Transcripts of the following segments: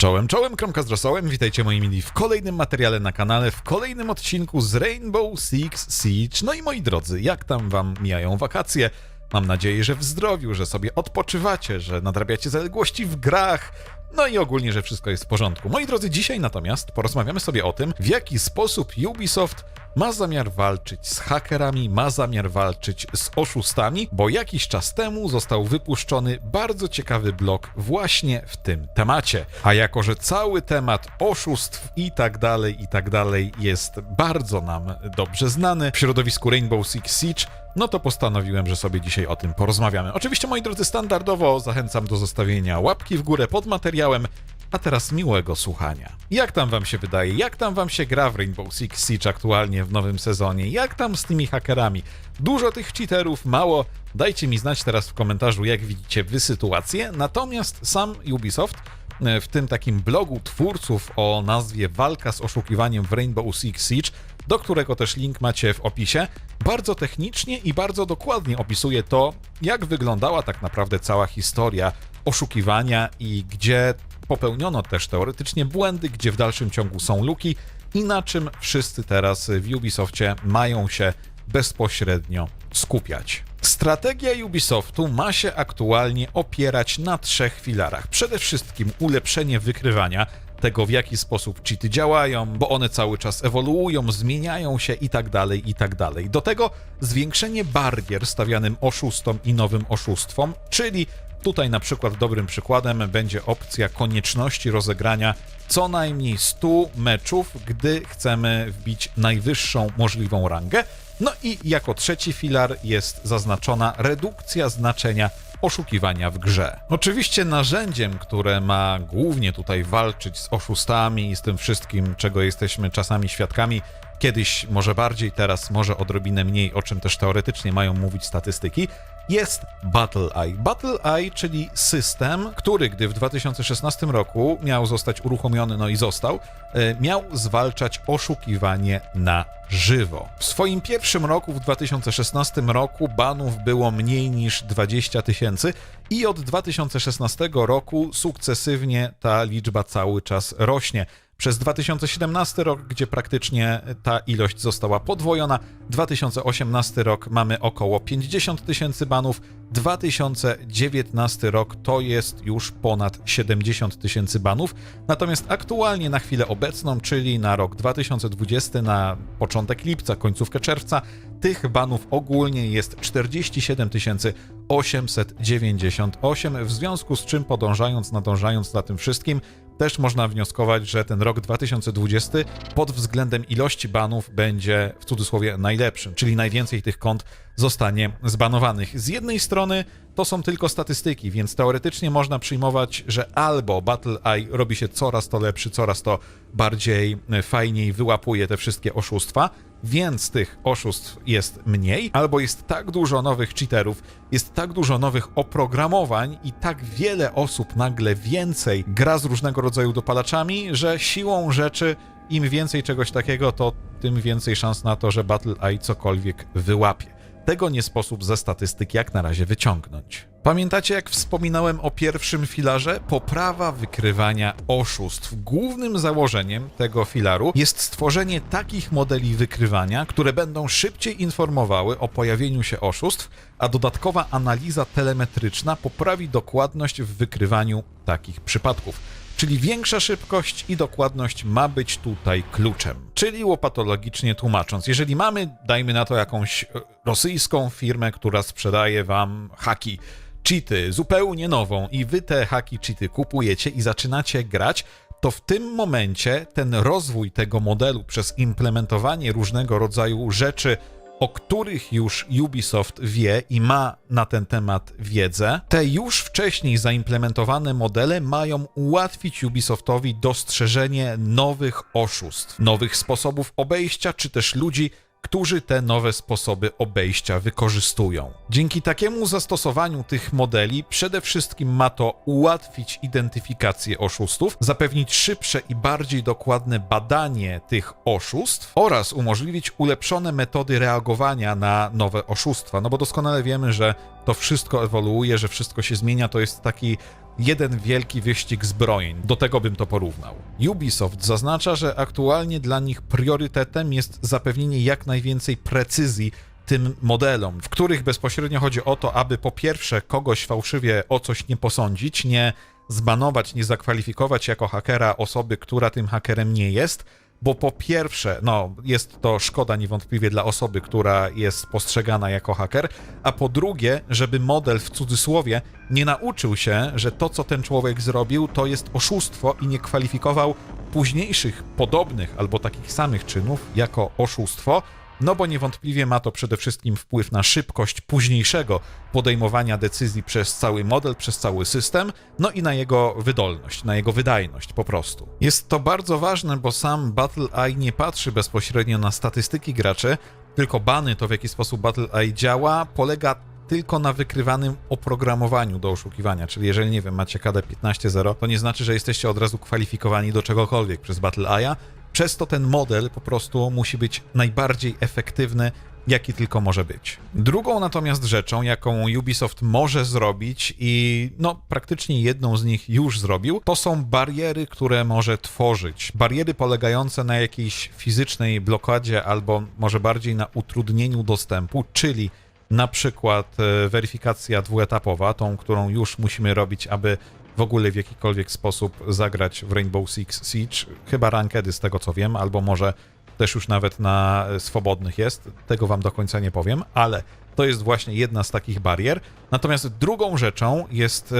Czołem, czołem, kromka z rosołem, witajcie moi mili w kolejnym materiale na kanale, w kolejnym odcinku z Rainbow Six Siege. No i moi drodzy, jak tam wam mijają wakacje? Mam nadzieję, że w zdrowiu, że sobie odpoczywacie, że nadrabiacie zaległości w grach, no i ogólnie, że wszystko jest w porządku. Moi drodzy, dzisiaj natomiast porozmawiamy sobie o tym, w jaki sposób Ubisoft ma zamiar walczyć z hakerami, ma zamiar walczyć z oszustami, bo jakiś czas temu został wypuszczony bardzo ciekawy blog właśnie w tym temacie. A jako, że cały temat oszustw i tak dalej, i tak dalej jest bardzo nam dobrze znany w środowisku Rainbow Six Siege, no to postanowiłem, że sobie dzisiaj o tym porozmawiamy. Oczywiście, moi drodzy, standardowo zachęcam do zostawienia łapki w górę pod materiałem, a teraz miłego słuchania. Jak tam wam się wydaje? Jak tam wam się gra w Rainbow Six Siege aktualnie w nowym sezonie? Jak tam z tymi hakerami? Dużo tych cheaterów, mało? Dajcie mi znać teraz w komentarzu, jak widzicie wy sytuację. Natomiast sam Ubisoft e, w tym takim blogu twórców o nazwie Walka z oszukiwaniem w Rainbow Six Siege, do którego też link macie w opisie, bardzo technicznie i bardzo dokładnie opisuje to, jak wyglądała tak naprawdę cała historia oszukiwania i gdzie popełniono też teoretycznie błędy, gdzie w dalszym ciągu są luki i na czym wszyscy teraz w Ubisoftie mają się bezpośrednio skupiać. Strategia Ubisoftu ma się aktualnie opierać na trzech filarach. Przede wszystkim ulepszenie wykrywania, tego w jaki sposób cheaty działają, bo one cały czas ewoluują, zmieniają się i tak dalej, i tak dalej. Do tego zwiększenie barier stawianym oszustom i nowym oszustwom, czyli Tutaj na przykład dobrym przykładem będzie opcja konieczności rozegrania co najmniej 100 meczów, gdy chcemy wbić najwyższą możliwą rangę. No i jako trzeci filar jest zaznaczona redukcja znaczenia oszukiwania w grze. Oczywiście narzędziem, które ma głównie tutaj walczyć z oszustami i z tym wszystkim, czego jesteśmy czasami świadkami, kiedyś może bardziej, teraz może odrobinę mniej, o czym też teoretycznie mają mówić statystyki, jest BattleEye. BattleEye, czyli system, który gdy w 2016 roku miał zostać uruchomiony, no i został, e, miał zwalczać oszukiwanie na żywo. W swoim pierwszym roku, w 2016 roku, banów było mniej niż 20 tysięcy i od 2016 roku sukcesywnie ta liczba cały czas rośnie przez 2017 rok, gdzie praktycznie ta ilość została podwojona. 2018 rok mamy około 50 tysięcy banów. 2019 rok to jest już ponad 70 tysięcy banów. Natomiast aktualnie na chwilę obecną, czyli na rok 2020, na początek lipca, końcówkę czerwca, tych banów ogólnie jest 47 898, w związku z czym podążając, nadążając za tym wszystkim, też można wnioskować, że ten rok 2020 pod względem ilości banów będzie w cudzysłowie najlepszym, czyli najwięcej tych kont zostanie zbanowanych. Z jednej strony to są tylko statystyki, więc teoretycznie można przyjmować, że albo BattleEye robi się coraz to lepszy, coraz to bardziej e, fajniej wyłapuje te wszystkie oszustwa, więc tych oszustw jest mniej, albo jest tak dużo nowych cheaterów, jest tak dużo nowych oprogramowań i tak wiele osób nagle więcej gra z różnego rodzaju dopalaczami, że siłą rzeczy im więcej czegoś takiego, to tym więcej szans na to, że BattleEye cokolwiek wyłapie. Tego nie sposób ze statystyk jak na razie wyciągnąć. Pamiętacie, jak wspominałem o pierwszym filarze? Poprawa wykrywania oszustw. Głównym założeniem tego filaru jest stworzenie takich modeli wykrywania, które będą szybciej informowały o pojawieniu się oszustw, a dodatkowa analiza telemetryczna poprawi dokładność w wykrywaniu takich przypadków. Czyli większa szybkość i dokładność ma być tutaj kluczem. Czyli łopatologicznie tłumacząc, jeżeli mamy, dajmy na to jakąś e, rosyjską firmę, która sprzedaje wam haki, cheaty, zupełnie nową i wy te haki, cheaty kupujecie i zaczynacie grać, to w tym momencie ten rozwój tego modelu przez implementowanie różnego rodzaju rzeczy, o których już Ubisoft wie i ma na ten temat wiedzę, te już wcześniej zaimplementowane modele mają ułatwić Ubisoftowi dostrzeżenie nowych oszustw, nowych sposobów obejścia, czy też ludzi, którzy te nowe sposoby obejścia wykorzystują. Dzięki takiemu zastosowaniu tych modeli przede wszystkim ma to ułatwić identyfikację oszustów, zapewnić szybsze i bardziej dokładne badanie tych oszustw oraz umożliwić ulepszone metody reagowania na nowe oszustwa. No bo doskonale wiemy, że to wszystko ewoluuje, że wszystko się zmienia, to jest taki jeden wielki wyścig zbrojeń. Do tego bym to porównał. Ubisoft zaznacza, że aktualnie dla nich priorytetem jest zapewnienie jak najwięcej precyzji tym modelom, w których bezpośrednio chodzi o to, aby po pierwsze kogoś fałszywie o coś nie posądzić, nie zbanować, nie zakwalifikować jako hakera osoby, która tym hakerem nie jest, bo po pierwsze, no, jest to szkoda niewątpliwie dla osoby, która jest postrzegana jako haker, a po drugie, żeby model w cudzysłowie nie nauczył się, że to, co ten człowiek zrobił, to jest oszustwo i nie kwalifikował późniejszych podobnych albo takich samych czynów jako oszustwo, no bo niewątpliwie ma to przede wszystkim wpływ na szybkość późniejszego podejmowania decyzji przez cały model, przez cały system, no i na jego wydolność, na jego wydajność po prostu. Jest to bardzo ważne, bo sam BattleEye nie patrzy bezpośrednio na statystyki graczy, tylko bany to w jaki sposób BattleEye działa polega tylko na wykrywanym oprogramowaniu do oszukiwania. Czyli jeżeli, nie wiem, macie KD 15.0, to nie znaczy, że jesteście od razu kwalifikowani do czegokolwiek przez BattleEye'a. Przez to ten model po prostu musi być najbardziej efektywny, jaki tylko może być. Drugą natomiast rzeczą, jaką Ubisoft może zrobić i no praktycznie jedną z nich już zrobił, to są bariery, które może tworzyć. Bariery polegające na jakiejś fizycznej blokadzie albo może bardziej na utrudnieniu dostępu, czyli na przykład e, weryfikacja dwuetapowa, tą, którą już musimy robić, aby w ogóle w jakikolwiek sposób zagrać w Rainbow Six Siege. Chyba rankedy z tego co wiem, albo może też już nawet na swobodnych jest. Tego wam do końca nie powiem, ale to jest właśnie jedna z takich barier. Natomiast drugą rzeczą jest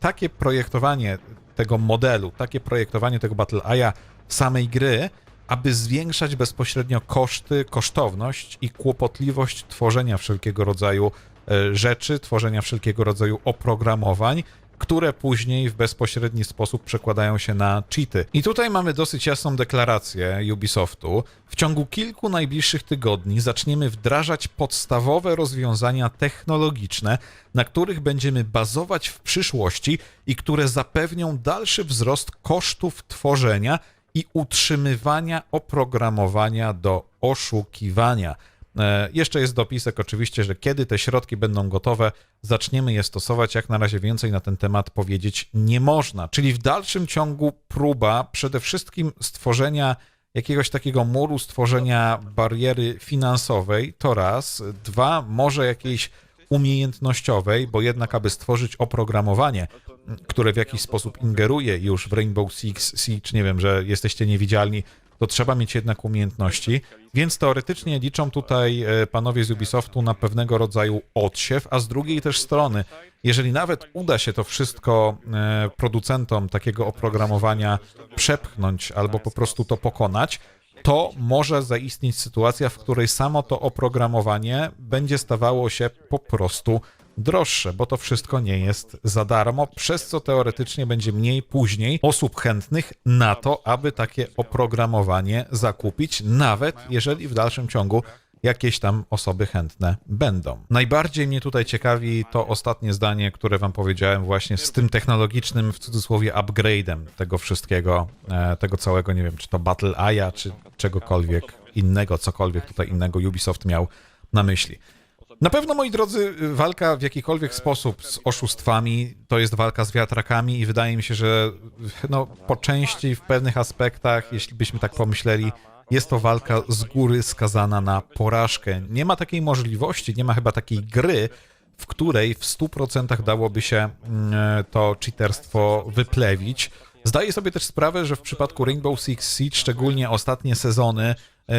takie projektowanie tego modelu, takie projektowanie tego Battle Aya samej gry, aby zwiększać bezpośrednio koszty, kosztowność i kłopotliwość tworzenia wszelkiego rodzaju e, rzeczy, tworzenia wszelkiego rodzaju oprogramowań, które później w bezpośredni sposób przekładają się na cheaty. I tutaj mamy dosyć jasną deklarację Ubisoftu. W ciągu kilku najbliższych tygodni zaczniemy wdrażać podstawowe rozwiązania technologiczne, na których będziemy bazować w przyszłości i które zapewnią dalszy wzrost kosztów tworzenia i utrzymywania oprogramowania do oszukiwania. E, Jeszcze jest dopisek oczywiście, że kiedy te środki będą gotowe, zaczniemy je stosować. Jak na razie więcej na ten temat powiedzieć nie można. Czyli w dalszym ciągu próba przede wszystkim stworzenia jakiegoś takiego muru, stworzenia bariery finansowej, to raz. Dwa, może jakiejś umiejętnościowej, bo jednak aby stworzyć oprogramowanie, które w jakiś sposób ingeruje już w Rainbow Six Siege, nie wiem, że jesteście niewidzialni, to trzeba mieć jednak umiejętności, więc teoretycznie liczą tutaj e, panowie z Ubisoftu na pewnego rodzaju odsiew, a z drugiej też strony, jeżeli nawet uda się to wszystko e, producentom takiego oprogramowania przepchnąć albo po prostu to pokonać, to może zaistnieć sytuacja, w której samo to oprogramowanie będzie stawało się po prostu droższe, bo to wszystko nie jest za darmo, przez co teoretycznie będzie mniej później osób chętnych na to, aby takie oprogramowanie zakupić, nawet jeżeli w dalszym ciągu jakieś tam osoby chętne będą. Najbardziej mnie tutaj ciekawi to ostatnie zdanie, które wam powiedziałem właśnie z tym technologicznym, w cudzysłowie, upgrade'em tego wszystkiego, e, tego całego, nie wiem, czy to Battle Aya, czy czegokolwiek innego, cokolwiek tutaj innego Ubisoft miał na myśli. Na pewno, moi drodzy, walka w jakikolwiek sposób z oszustwami to jest walka z wiatrakami i wydaje mi się, że no, po części w pewnych aspektach, jeśli byśmy tak pomyśleli, jest to walka z góry skazana na porażkę. Nie ma takiej możliwości, nie ma chyba takiej gry, w której w 100% dałoby się mm, to cheaterstwo wyplewić. Zdaję sobie też sprawę, że w przypadku Rainbow Six Siege, szczególnie ostatnie sezony,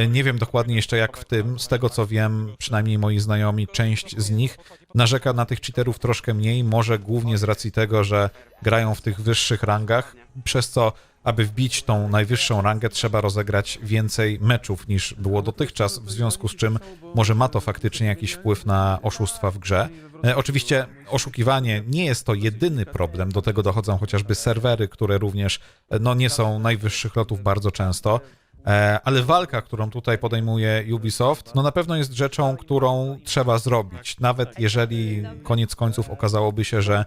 nie wiem dokładnie jeszcze jak w tym, z tego co wiem, przynajmniej moi znajomi, część z nich narzeka na tych cheaterów troszkę mniej, może głównie z racji tego, że grają w tych wyższych rangach, przez co aby wbić tą najwyższą rangę, trzeba rozegrać więcej meczów niż było dotychczas, w związku z czym może ma to faktycznie jakiś wpływ na oszustwa w grze. E, Oczywiście oszukiwanie nie jest to jedyny problem, do tego dochodzą chociażby serwery, które również e, no, nie są najwyższych lotów bardzo często. E, Ale walka, którą tutaj podejmuje Ubisoft, no na pewno jest rzeczą, którą trzeba zrobić. Nawet jeżeli koniec końców okazałoby się, że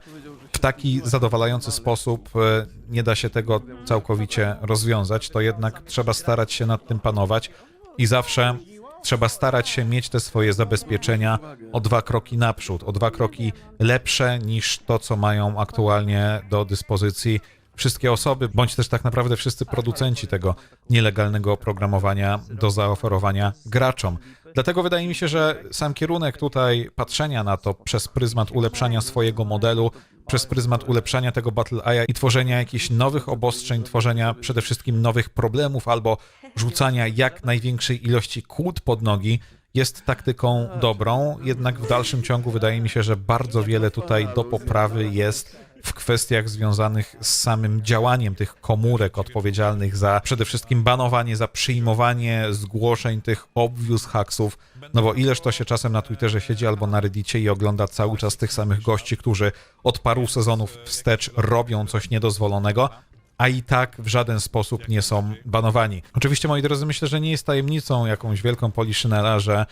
w taki zadowalający sposób e, nie da się tego całkowicie rozwiązać, to jednak trzeba starać się nad tym panować i zawsze trzeba starać się mieć te swoje zabezpieczenia o dwa kroki naprzód, o dwa kroki lepsze niż to, co mają aktualnie do dyspozycji wszystkie osoby, bądź też tak naprawdę wszyscy producenci tego nielegalnego oprogramowania do zaoferowania graczom. Dlatego wydaje mi się, że sam kierunek tutaj patrzenia na to przez pryzmat ulepszania swojego modelu, przez pryzmat ulepszania tego Battle AI i tworzenia jakichś nowych obostrzeń, tworzenia przede wszystkim nowych problemów albo rzucania jak największej ilości kłód pod nogi, jest taktyką dobrą, jednak w dalszym ciągu wydaje mi się, że bardzo wiele tutaj do poprawy jest w kwestiach związanych z samym działaniem tych komórek odpowiedzialnych za przede wszystkim banowanie, za przyjmowanie zgłoszeń tych obvious hacksów. No bo ileż to się czasem na Twitterze siedzi albo na Reddicie i ogląda cały czas tych samych gości, którzy od paru sezonów wstecz robią coś niedozwolonego, a i tak w żaden sposób nie są banowani. Oczywiście, moi drodzy, myślę, że nie jest tajemnicą jakąś wielką Poliszynela, że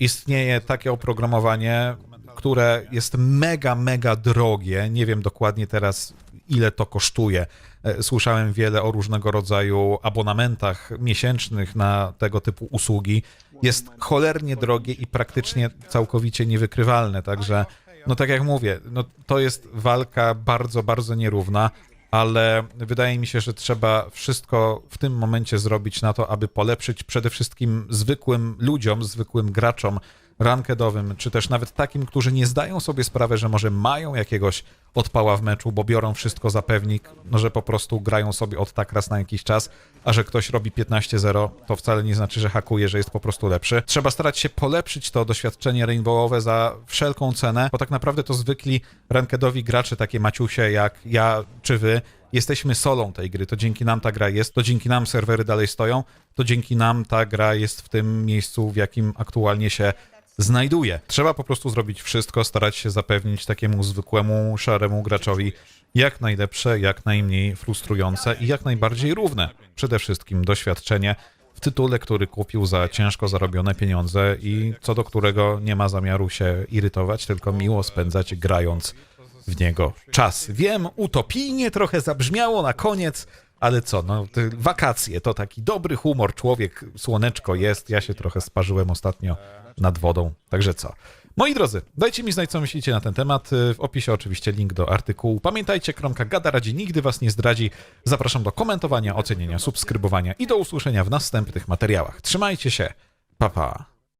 istnieje takie oprogramowanie, które jest mega, mega drogie. Nie wiem dokładnie teraz, ile to kosztuje. E, Słyszałem wiele o różnego rodzaju abonamentach miesięcznych na tego typu usługi. Jest cholernie drogie i praktycznie całkowicie niewykrywalne, także no tak jak mówię, no to jest walka bardzo, bardzo nierówna, ale wydaje mi się, że trzeba wszystko w tym momencie zrobić na to, aby polepszyć przede wszystkim zwykłym ludziom, zwykłym graczom rankedowym, czy też nawet takim, którzy nie zdają sobie sprawy, że może mają jakiegoś odpała w meczu, bo biorą wszystko za pewnik, no że po prostu grają sobie od tak raz na jakiś czas, a że ktoś robi 15-0, to wcale nie znaczy, że hakuje, że jest po prostu lepszy. Trzeba starać się polepszyć to doświadczenie rainbowowe za wszelką cenę, bo tak naprawdę to zwykli rankedowi gracze, takie maciusie jak ja czy wy, jesteśmy solą tej gry, to dzięki nam ta gra jest, to dzięki nam serwery dalej stoją, to dzięki nam ta gra jest w tym miejscu, w jakim aktualnie się znajduje. Trzeba po prostu zrobić wszystko, starać się zapewnić takiemu zwykłemu, szaremu graczowi jak najlepsze, jak najmniej frustrujące i jak najbardziej równe. Przede wszystkim doświadczenie w tytule, który kupił za ciężko zarobione pieniądze i co do którego nie ma zamiaru się irytować, tylko miło spędzać grając w niego czas. Wiem, utopijnie trochę zabrzmiało na koniec, ale co, no wakacje to taki dobry humor, człowiek, słoneczko jest, ja się trochę sparzyłem ostatnio nad wodą, także co. Moi drodzy, dajcie mi znać, co myślicie na ten temat. W opisie oczywiście link do artykułu. Pamiętajcie, Kromka Gada Radzi nigdy was nie zdradzi. Zapraszam do komentowania, ocenienia, subskrybowania i do usłyszenia w następnych materiałach. Trzymajcie się, pa pa.